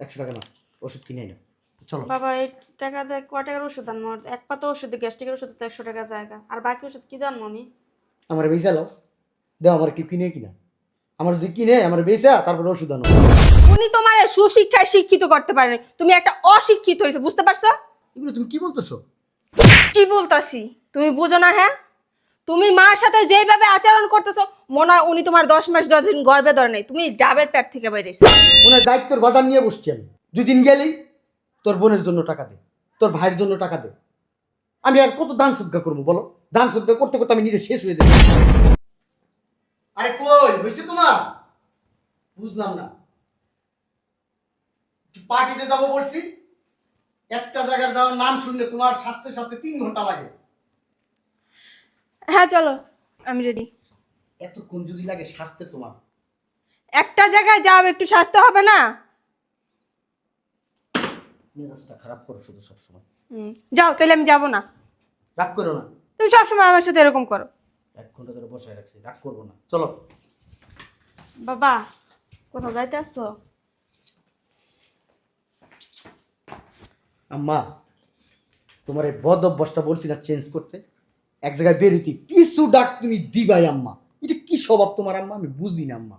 একশো টাকা না ওষুধ কিনে না চলো। বাবা এই টাকা দিয়ে ক টাকার ওষুধ আনব? এক পাতা ওষুধ গ্যাস্ট্রিকের ওষুধ তো একশো টাকা জায়গা। আর বাকি ওষুধ কি জানব আমি? আমার বেচা লাও। দেও আমার কি কিনে কিনা। আমার যদি কিনে আমার বেচা তারপরে ওষুধ আনো। উনি তোমার সুশিক্ষায় শিক্ষিত করতে পারেন। তুমি একটা অশিক্ষিত হয়েছে বুঝতে পারছ? এগুলো তুমি কি বলতেছো? কি বলতাছি? তুমি বুঝো না হ্যাঁ? তুমি মার সাথে যেভাবে আচরণ করতেছো, মনে হয় উনি তোমার দশ মাস দশ দিন গর্বে ধরে নেই। তুমি ডাবের প্যাট থেকে এসো ওনার দায়িত্বর বাজার নিয়ে বসছি আমি। দুই দিন গেলেই তোর বোনের জন্য টাকা দে, তোর ভাইয়ের জন্য টাকা দে। আমি আর কত দান সদ্গা করব বলো? দান সদ্গা করতে করতে আমি নিজে শেষ হয়ে যাই। আরে কই, হয়েছে তোমার? বুঝলাম না। পার্টিতে যাব বলছি। একটা জায়গার যাওয়ার নাম শুনলে তোমার স্বাস্থ্যে স্বাস্থ্যে তিন ঘণ্টা লাগে। হ্যাঁ চলো আমি রেডি এতক্ষণ যদি লাগে স্বাস্থ্যে তোমার। একটা জায়গায় যাও একটু স্বাস্থ্য হবে না? মেজাজটা খারাপ করো শুধু সবসময়। হুম, যাও তাহলে আমি যাব না। রাগ করো না। তুমি সবসময় আমার সাথে এরকম করো। এক ঘণ্টা ধরে বসায় রাখছি রাগ করব না। চলো। বাবা কোথাও যাইতে আসছো? আম্মা তোমার এই বদ অভ্যাসটা বলছি না চেঞ্জ করতে। এক জায়গায় বেরোতি কিছু ডাক তুমি দিবাই আম্মা। এটা কি স্বভাব তোমার আম্মা? আমি বুঝি না আম্মা।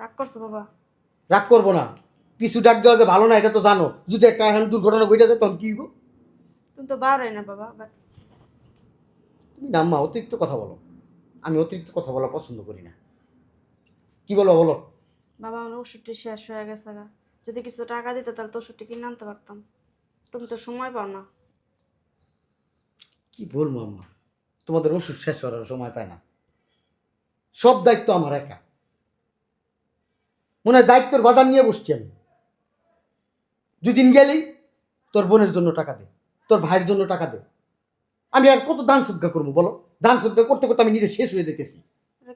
রাগ করছ বাবা। রাগ করব না। কিছু ডাক দেওয়া যে ভালো না এটা তো জানো। যদি একটা এখন দুর্ঘটনা ঘটে যায় তখন কি হইব? তুমি তো বারোই না বাবা তুমি না আম্মা অতিরিক্ত কথা বলো। আমি অতিরিক্ত কথা বলা পছন্দ করি না। কি বলো বলো। বাবা আমার ওষুধটি শেষ হয়ে গেছে যদি কিছু টাকা দিতে তাহলে তো ওষুধটি কিনে আনতে পারতাম। তুমি তো সময় পাও না। কি বলব আম্মা তোমাদের ওষুধ শেষ করার সময় পায় না। সব দায়িত্ব আমার একা। মনে হয় দায়িত্বের বাজার নিয়ে বসছি আমি। দুদিন গেলেই তোর বোনের জন্য টাকা দে তোর ভাইয়ের জন্য টাকা দে। আমি আর কত দান সদ্গা করব বলো? দান সদ্গা করতে করতে আমি নিজে শেষ হয়ে যেতেছি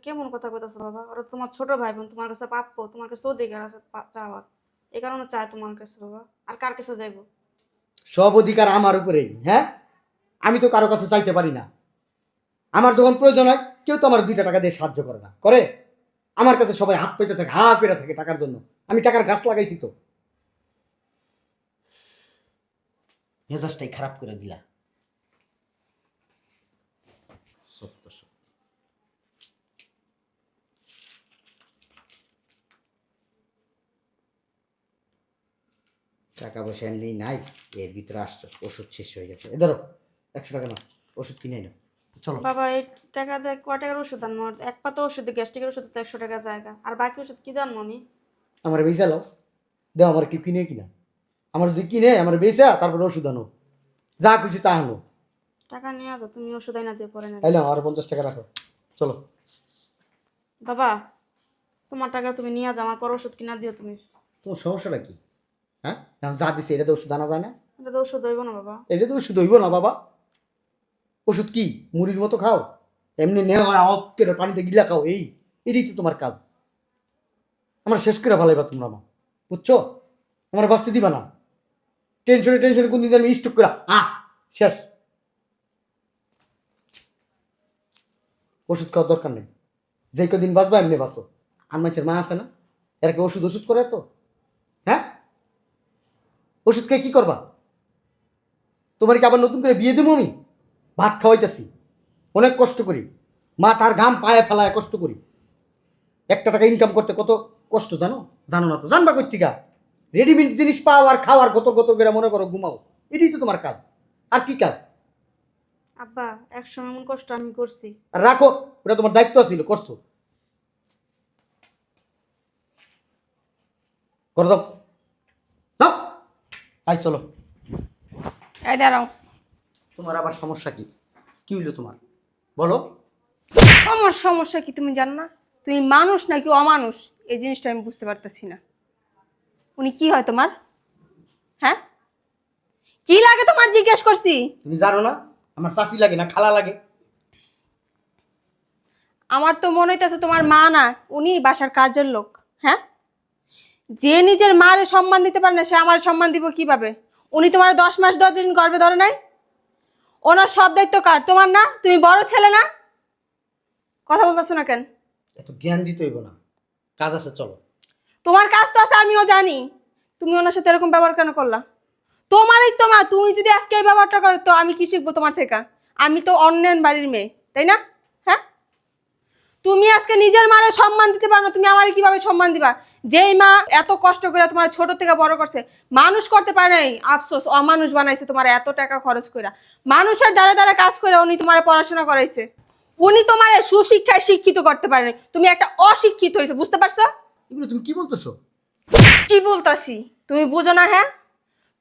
কেমন কথা কইতাছো বাবা? ওরা তোমার ছোট ভাই বোন তোমার কাছে প্রাপ্য তোমার কাছে অধিকার আছে চাওয়ার। এই কারণে চায় তোমার কাছে বাবা। আর কার কাছে যাইবো? সব অধিকার আমার উপরেই হ্যাঁ? আমি তো কারও কাছে চাইতে পারি না। আমার যখন প্রয়োজন হয়, কেউ তো আমার দুইটা টাকা দিয়ে সাহায্য করে না। করে? আমার কাছে সবাই হাত পেতে থাকে, হা পেতে থাকে টাকার জন্য। আমি টাকার গাছ লাগাইছি তো। মেজাজটাই খারাপ করে দিলা। টাকা পয়সা এমনি নাই, এর ভিতরে আসছো, ওষুধ শেষ হয়ে গেছে। এ ধরো একশো টাকা না ওষুধ কিনে নাও চলো। বাবা এই টাকা দিয়ে ক টাকার ওষুধ আনব? এক পাতা ওষুধ গ্যাস্ট্রিকের ওষুধ তো একশো টাকা জায়গা। আর বাকি ওষুধ কি জানব আমি? আমার বেচা লাও। দেও আমার কি কিনে কিনা। আমার যদি কিনে আমার বেচা তারপরে ওষুধ আনো। যা খুশি তা আনো। টাকা নিয়ে আসো তুমি ওষুধ আইনা দিয়ে পরে না তাইলে আমার পঞ্চাশ টাকা রাখো। চলো। বাবা তোমার টাকা তুমি নিয়ে যাও আমার পর ওষুধ কিনা দিও তুমি। তোমার সমস্যাটা কি? হ্যাঁ? যা দিছে এটা তো ওষুধ আনা যায় না। এটা তো ওষুধ হইব না বাবা। এটা তো ওষুধ হইব না বাবা। ওষুধ কি? মুড়ির মতো খাও? এমনি নেওয়া আওয়াজ করে পানিতে গিলা খাও, এই, এটাই তো তোমার কাজ। আমার শেষ করে ভালাইবা তোমরা মা, বুঝছ? আমার বাঁচতে দিবা না। টেনশনে টেনশনে কোন দিন আমি স্টক করে আ, শেষ। ওষুধ খাওয়ার দরকার নেই। যে কদিন বাঁচবা এমনি বাঁচো। আর মানুষের মা আছে না? এরা কি ওষুধ ওষুধ করে তো হ্যাঁ? ওষুধ খেয়ে কি করবা? তোমার কি আবার নতুন করে বিয়ে দেবো আমি? ভাত খাওয়াইতেছি। অনেক কষ্ট করি। মা তার ঘাম পায়ে ফেলায় কষ্ট করি। একটা টাকা ইনকাম করতে কত কষ্ট জানো? জানো না তো? জানবা কর্তিকা রেডিমেড জিনিস পাও আর খাও আর গতর গতর করে মনে করো ঘুমাও। এটাই তো তোমার কাজ। আর কি কাজ? আব্বা এক সময় এমন কষ্ট আমি করছি। আর রাখো ওটা তোমার দায়িত্ব ছিল করছ। করে দাও দাও আই চলো। এই দাঁড়াও। তোমার আবার সমস্যা কি? কি হইল তোমার? বলো। আমার সমস্যা কি তুমি জান না? তুমি মানুষ নাকি অমানুষ? এই জিনিসটা আমি বুঝতে পারতেছি না। উনি কি হয় তোমার? হ্যাঁ? কি লাগে তোমার জিজ্ঞেস করছি? তুমি জানো না? আমার চাষি লাগে না খালা লাগে। আমার তো মনে হইতেছে তোমার মা না উনি বাসার কাজের লোক হ্যাঁ? যে নিজের মারে সম্মান দিতে পারে না সে আমার সম্মান দিব কীভাবে? উনি তোমার দশ মাস দশ দিন গর্বে ধরে নাই? ওনার সব দায়িত্ব কার? তোমার না? তুমি বড় ছেলে না? কথা বলতেছো না কেন? এত জ্ঞান দিতে হইব না। কাজ আছে চলো। তোমার কাজ তো আছে আমিও জানি। তুমি ওনার সাথে এরকম ব্যবহার কেন করলা? তোমারই তো মা তুমি যদি আজকে এই ব্যবহারটা করো তো আমি কি শিখব তোমার থেকে? আমি তো অন্যের বাড়ির মেয়ে তাই না? হ্যাঁ? তুমি আজকে নিজের মারে সম্মান দিতে পারো না তুমি আমারে কীভাবে সম্মান দিবা? যেই মা এত কষ্ট করে তোমার ছোট থেকে বড় করছে মানুষ করতে পারে নাই। আফসোস অমানুষ বানাইছে তোমার এত টাকা খরচ করে মানুষের দ্বারা দ্বারা কাজ করে উনি তোমার পড়াশোনা করাইছে। উনি তোমার সুশিক্ষায় শিক্ষিত করতে পারেনি তুমি একটা অশিক্ষিত হয়েছে বুঝতে পারছ? এগুলো তুমি কি বলতেছো? কি বলতাছি? তুমি বুঝো না হ্যাঁ?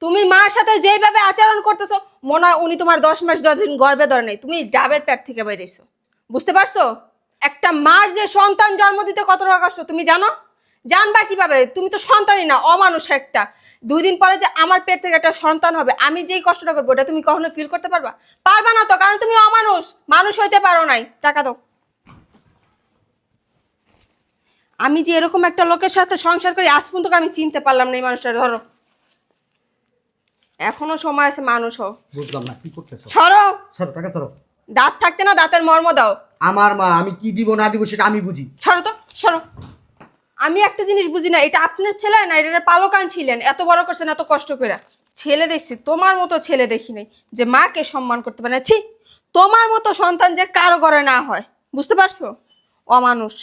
তুমি মার সাথে যেভাবে আচরণ করতেছো মনে হয় উনি তোমার দশ মাস দশ দিন গর্বে ধরে নেই। তুমি ডাবের প্যাট থেকে বেরিয়েছো বুঝতে পারছ? একটা মার যে সন্তান জন্ম দিতে কত টাকা কষ্ট তুমি জানো? জানবা কীভাবে? তুমি তো সন্তানই না অমানুষ একটা। দুই দিন পরে যে আমার পেট থেকে একটা সন্তান হবে আমি যেই কষ্টটা করব ওটা তুমি কখনো ফিল করতে পারবা? পারবা না তো কারণ তুমি অমানুষ মানুষ হইতে পারো নাই। টাকা দাও। আমি যে এরকম একটা লোকের সাথে সংসার করি আজ পর্যন্ত আমি চিনতে পারলাম না এই মানুষটা ধরো। এখনও সময় আছে মানুষ হোক বুঝলাম না কি করতেছো? ছড়ো সরো টাকা সরো। দাঁত থাকতে না দাঁতের মর্ম দাও। আমার মা আমি কি দিব না দিব সেটা আমি বুঝি। ছড়ো তো সরো। আমি একটা জিনিস বুঝি না, এটা আপনার ছেলে না এটা পালকান ছিলেন? এত বড় করছেন, এত কষ্ট করে। ছেলে দেখছি, তোমার মতো ছেলে দেখি নাই যে মাকে সম্মান করতে পারে না। ছি, তোমার মতো সন্তান যে কারও ঘরে না হয়, বুঝতে পারছ? অমানুষ।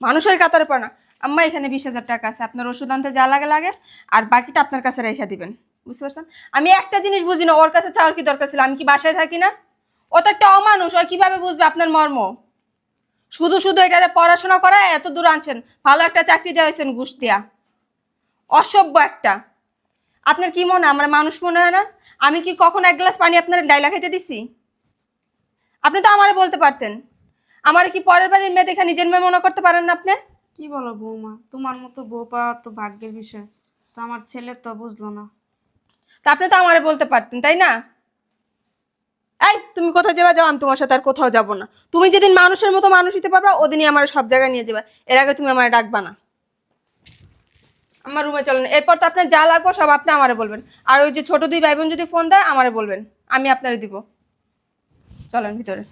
মানুষের কাতারে পড়ে না। আম্মা, এখানে বিশ হাজার টাকা আছে, আপনার ওষুধ আনতে যা লাগে লাগে, আর বাকিটা আপনার কাছে রেখে দিবেন। বুঝতে পারছেন? আমি একটা জিনিস বুঝি না, ওর কাছে চাওয়ার কি দরকার ছিল? আমি কি বাসায় থাকি না? ও তো একটা অমানুষ, ও কীভাবে বুঝবে আপনার মর্ম? শুধু শুধু এটারে পড়াশোনা করা এত দূর আনছেন। ভালো একটা চাকরি দেওয়া হয়েছেন ঘুষ দেয়া। অসভ্য একটা। আপনার কি মনে আমার মানুষ মনে হয় না? আমি কি কখন এক গ্লাস পানি আপনার ডাইলা খাইতে দিছি? আপনি তো আমারে বলতে পারতেন। আমার কি পরের বাড়ির মেয়ে দেখে নিজের মেয়ে মনে করতে পারেন না আপনি? কি বলো বৌমা? তোমার মতো বউ পাওয়া তো ভাগ্যের বিষয়। তো আমার ছেলের তো বুঝলো না। তা আপনি তো আমারে বলতে পারতেন তাই না? এই, তুমি কোথাও যাবা? যাও, আমি তোমার সাথে আর কোথাও যাব না। তুমি যেদিন মানুষের মতো মানুষ হতে পারবা, ওদিনই আমার সব জায়গায় নিয়ে যাবা। এর আগে তুমি আমার ডাকবা না। আমার রুমে চলেন। এরপর তো আপনার যা লাগবো সব আপনি আমারে বলবেন। আর ওই যে ছোট দুই ভাই বোন যদি ফোন দেয়, আমারে বলবেন। আমি আপনারে দিব। চলেন ভিতরে।